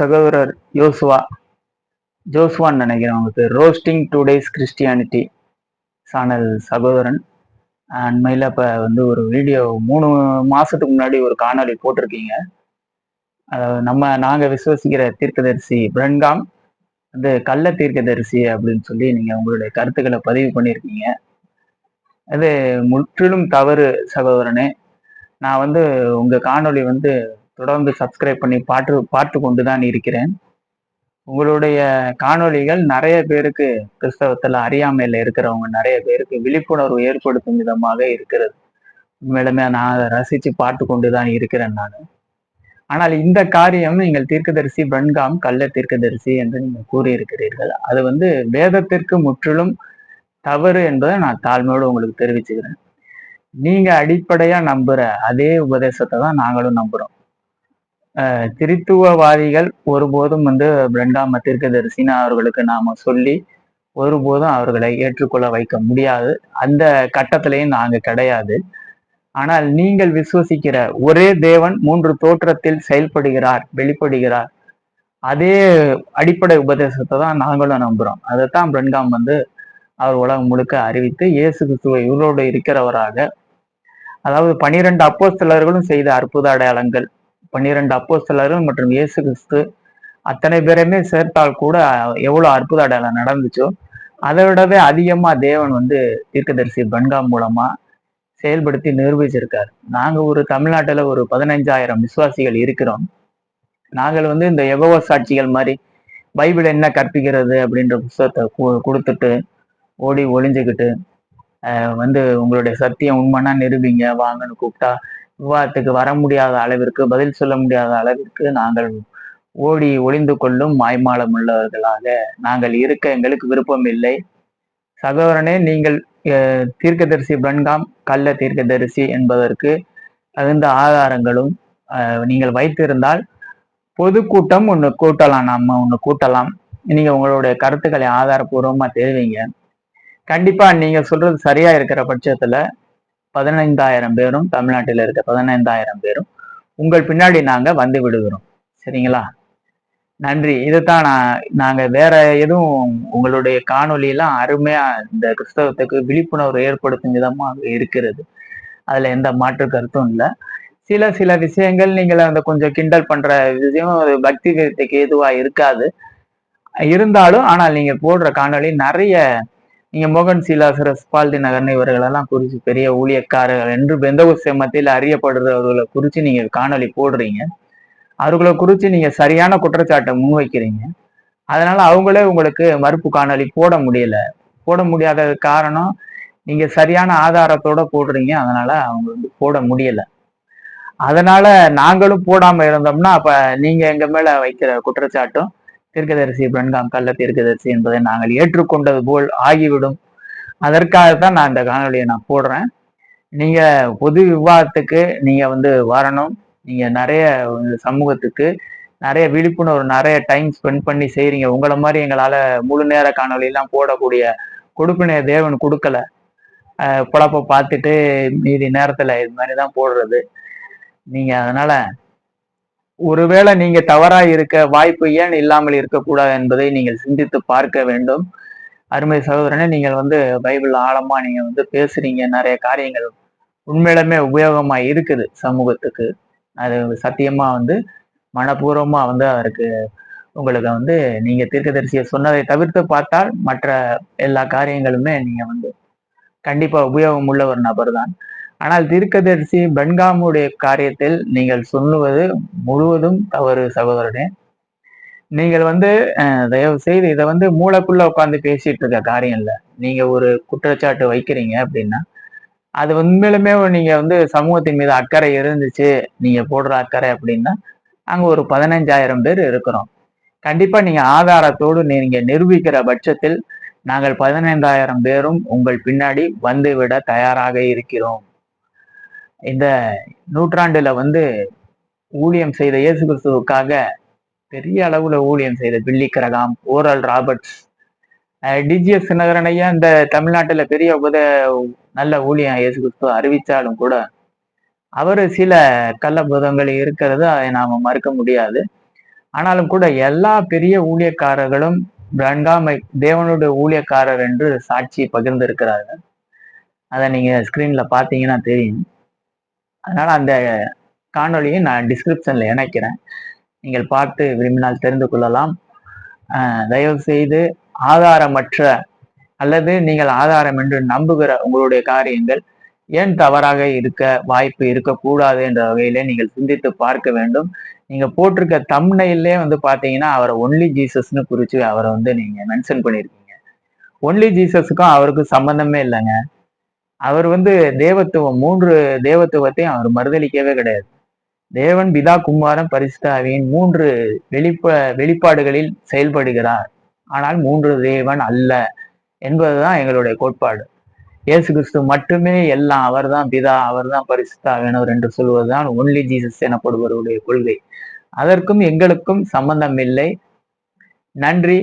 சகோதரர் யோசுவா ஜோஸ்வான்னு நினைக்கிறேன் அவங்க roasting two days Christianity channel சகோதரன். அண்மையில் இப்போ வந்து ஒரு வீடியோ மூணு மாதத்துக்கு முன்னாடி ஒரு காணொளி போட்டிருக்கீங்க. அதாவது நம்ம நாங்கள் விசுவசிக்கிற தீர்க்கதரிசி பிரன்காம் வந்து கள்ள தீர்க்கதரிசி அப்படின்னு சொல்லி நீங்கள் உங்களுடைய கருத்துக்களை பதிவு பண்ணியிருக்கீங்க. அது முற்றிலும் தவறு சகோதரனே. நான் வந்து உங்கள் காணொளி வந்து தொடர்ந்து சப்ஸ்கிரைப் பண்ணி பாட்டு பார்த்து கொண்டு தான் இருக்கிறேன். உங்களுடைய காணொளிகள் நிறைய பேருக்கு கிறிஸ்தவத்தில் அறியாமையில் இருக்கிறவங்க நிறைய பேருக்கு விழிப்புணர்வு ஏற்படுத்தும் விதமாக இருக்கிறது. உண்மையிலுமே நான் அதை ரசித்து பார்த்து கொண்டு தான் இருக்கிறேன் நான். ஆனால் இந்த காரியம் நீங்கள் தீர்க்கதரிசி பிரன்காம் கள்ள தீர்க்கதரிசி என்று நீங்கள் கூறியிருக்கிறீர்கள். அது வந்து வேதத்திற்கு முற்றிலும் தவறு என்பதை நான் தாழ்மையோடு உங்களுக்கு தெரிவிச்சுக்கிறேன். நீங்க அடிப்படையா நம்புற அதே உபதேசத்தை தான் நாங்களும் நம்புறோம். திருத்துவவாதிகள் ஒருபோதும் வந்து பிரெண்டாம் தீர்க்கதரிசின்னு அவர்களுக்கு நாம சொல்லி ஒருபோதும் அவர்களை ஏற்றுக்கொள்ள வைக்க முடியாது. அந்த கட்டத்திலையும் நாங்கள் கிடையாது. ஆனால் நீங்கள் விசுவசிக்கிற ஒரே தேவன் மூன்று தோற்றத்தில் செயல்படுகிறார் வெளிப்படுகிறார். அதே அடிப்படை உபதேசத்தை தான் நாங்களும் நம்புறோம். அதைத்தான் பிரன்காம் வந்து அவர் உலகம் முழுக்க அறிவித்து இயேசு கிறிஸ்துவை இவரோடு இருக்கிறவராக அதாவது பனிரெண்டு அப்போஸ்தலர்களும் செய்த அற்புத அடையாளங்கள் பன்னிரெண்டு அப்போஸ்தலர்கள் மற்றும் இயேசு கிறிஸ்து அத்தனை பேருமே சேர்த்தால் கூட எவ்வளவு அற்புத அடையாளம் நடந்துச்சோ அதை விடவே அதிகமா தேவன் வந்து தீர்க்கதரிசி பன்கா மூலமா செயல்படுத்தி நிரூபிச்சிருக்காரு. நாங்க ஒரு தமிழ்நாட்டுல ஒரு பதினைஞ்சாயிரம் விசுவாசிகள் இருக்கிறோம். நாங்கள் வந்து இந்த எகோவ சாட்சிகள் மாதிரி பைபிள் என்ன கற்பிக்கிறது அப்படின்ற புத்தகத்தை கொடுத்துட்டு ஓடி ஒளிஞ்சுக்கிட்டு வந்து உங்களுடைய சத்தியம் உண்மைன்னா நிரூபிங்க வாங்கன்னு கூப்பிட்டா விவாதத்துக்கு வர முடியாத அளவிற்கு பதில் சொல்ல முடியாத அளவிற்கு நாங்கள் ஓடி ஒளிந்து கொள்ளும் மாய்மாலம் உள்ளவர்களாக நாங்கள் இருக்க எங்களுக்கு விருப்பம் இல்லை. சகோதரனே நீங்கள் தீர்க்கதரிசி பிரன்காம் கள்ள தீர்க்கதரிசி என்பதற்கு தகுந்த ஆதாரங்களும் நீங்கள் வைத்திருந்தால் பொதுக்கூட்டம் ஒன்று கூட்டலாம் நம்ம ஒன்று கூட்டலாம். நீங்கள் உங்களுடைய கருத்துக்களை ஆதாரப்பூர்வமாக தெரிவிங்க. கண்டிப்பாக நீங்கள் சொல்றது சரியாக இருக்கிற பட்சத்தில் பதினைந்தாயிரம் பேரும் தமிழ்நாட்டில் இருக்க பதினைந்தாயிரம் பேரும் உங்கள் பின்னாடி நாங்க வந்து விடுகிறோம். சரிங்களா? நன்றி. இதுதான் நான் நாங்க வேற எதுவும் உங்களுடைய காணொலியெல்லாம் அருமையா இந்த கிறிஸ்தவத்துக்கு விழிப்புணர்வு ஏற்படுத்தும் விதமாக இருக்கிறது. அதுல எந்த மாற்று கருத்தும் இல்லை. சில சில விஷயங்கள் நீங்கள் அந்த கொஞ்சம் கிண்டல் பண்ற விஷயம் பக்தி கருத்துக்கு எதுவா இருக்காது. இருந்தாலும் ஆனால் நீங்க போடுற காணொலி நிறைய நீங்க மோகன் சீலாசரஸ் ஸ்பால்டி நகர்னு இவர்களெல்லாம் குறிச்சு பெரிய ஊழியக்காரர்கள் என்று பெந்தகுஸ்த மத்தியில் அறியப்படுறவர்களை குறிச்சு நீங்க காணொலி போடுறீங்க. அவர்களை குறிச்சு நீங்க சரியான குற்றச்சாட்டை முன்வைக்கிறீங்க. அதனால அவங்களே உங்களுக்கு மறுப்பு காணொலி போட முடியல. போட முடியாத காரணம் நீங்க சரியான ஆதாரத்தோட போடுறீங்க. அதனால அவங்க வந்து போட முடியல. அதனால நாங்களும் போடாம இருந்தோம்னா அப்ப நீங்க எங்க மேல வைக்கிற குற்றச்சாட்டும் தீர்க்கதரிசி பிரன்காம் கல்ல தீர்க்கதரிசி என்பதை நாங்கள் ஏற்றுக்கொண்டது போல் ஆகிவிடும். அதற்காகத்தான் நான் இந்த காணொலியை நான் போடுறேன். நீங்க பொது விவாதத்துக்கு நீங்க வந்து வரணும். நீங்க நிறைய சமூகத்துக்கு நிறைய விழிப்புணர்வு நிறைய டைம் ஸ்பெண்ட் பண்ணி செய்கிறீங்க உங்களை மாதிரி எங்களால முழு நேர காணொலியெல்லாம் போடக்கூடிய கொடுப்பினைய தேவன் கொடுக்கல. குழப்ப பார்த்துட்டு மீதி நேரத்துல இது மாதிரி தான் போடுறது. நீங்க அதனால ஒருவேளை நீங்க தவறா இருக்க வாய்ப்பு ஏன் இல்லாமல் இருக்கக்கூடாது என்பதை நீங்கள் சிந்தித்து பார்க்க வேண்டும். அருமை சகோதரனே நீங்கள் வந்து பைபிள் ஆழமா நீங்க வந்து பேசுறீங்க. நிறைய காரியங்கள் உண்மையிலுமே உபயோகமா இருக்குது சமூகத்துக்கு. அது சத்தியமா வந்து மனப்பூர்வமா வந்து அதற்கு உங்களுக்கு வந்து நீங்க தீர்க்கதரிசியை சொன்னதை தவிர்த்து பார்த்தால் மற்ற எல்லா காரியங்களுமே நீங்க வந்து கண்டிப்பா உபயோகம் உள்ள ஒரு நபர் தான் ஆனால் தீர்க்கதரிசி பென்காமுடைய காரியத்தில் நீங்கள் சொல்லுவது முழுவதும் தவறு சகோதரனே. நீங்கள் வந்து தயவு செய்து இதை வந்து மூளைக்குள்ள உட்காந்து பேசிட்டு இருக்க காரியம் இல்லை. நீங்க ஒரு குற்றச்சாட்டு வைக்கிறீங்க அப்படின்னா அது உண்மையிலுமே நீங்க வந்து சமூகத்தின் மீது அக்கறை இருந்துச்சு நீங்க போடுற அக்கறை அப்படின்னா அங்க ஒரு பதினஞ்சாயிரம் பேர் இருக்கிறோம். கண்டிப்பா நீங்க ஆதாரத்தோடு நீங்க நிரூபிக்கிற பட்சத்தில் நாங்கள் பதினைந்தாயிரம் பேரும் உங்கள் பின்னாடி வந்துவிட தயாராக இருக்கிறோம். இந்த நூற்றாண்டுல வந்து ஊழியம் செய்த இயேசு கிறிஸ்துவுக்காக பெரிய அளவுல ஊழியம் செய்த Billy Graham Oral Roberts. DGS நகரனையா இந்த தமிழ்நாட்டுல பெரிய உபத நல்ல ஊழியம் இயேசு கிறிஸ்துவ அறிவிச்சாலும் கூட அவர் சில கள்ளபுதங்கள் இருக்கிறது அதை நாம மறுக்க முடியாது. ஆனாலும் கூட எல்லா பெரிய ஊழியக்காரர்களும் பிரண்டாமை தேவனுடைய ஊழியக்காரர் என்று சாட்சி பகிர்ந்திருக்கிறார்கள். அதை நீங்க ஸ்கிரீன்ல பார்த்தீங்கன்னா தெரியும். அதனால் அந்த காணொளியை நான் டிஸ்கிரிப்ஷனில் இணைக்கிறேன். நீங்கள் பார்த்து விரும்பினால் தெரிந்து கொள்ளலாம். தயவுசெய்து தயவு செய்து ஆதாரமற்ற அல்லது நீங்கள் ஆதாரம் என்று நம்புகிற உங்களுடைய காரியங்கள் ஏன் தவறாக இருக்க வாய்ப்பு இருக்கக்கூடாது என்ற வகையிலே நீங்கள் சிந்தித்து பார்க்க வேண்டும். நீங்க போட்டிருக்க தம்னையிலே வந்து பாத்தீங்கன்னா அவரை ஒன்லி ஜீசஸ்னு குறிச்சு அவரை வந்து நீங்க மென்ஷன் பண்ணியிருக்கீங்க. ஒன்லி ஜீசஸுக்கும் அவருக்கும் சம்பந்தமே இல்லைங்க. அவர் வந்து தேவத்துவம் மூன்று தேவத்துவத்தையும் அவர் மறுதளிக்கவே கிடையாது. தேவன் பிதா குமாரன் பரிசுத்தாவியின் மூன்று வெளிப்ப வெளிப்பாடுகளில் செயல்படுகிறார். ஆனால் மூன்று தேவன் அல்ல என்பதுதான் எங்களுடைய கோட்பாடு. இயேசு கிறிஸ்து மட்டுமே எல்லாம் அவர்தான் பிதா அவர்தான் பரிசுத்தாவினவர் என்று சொல்வதுதான் ஒன்லி ஜீசஸ் எனப்படுவருடைய கொள்கை. அதற்கும் எங்களுக்கும் சம்பந்தம் இல்லை. நன்றி.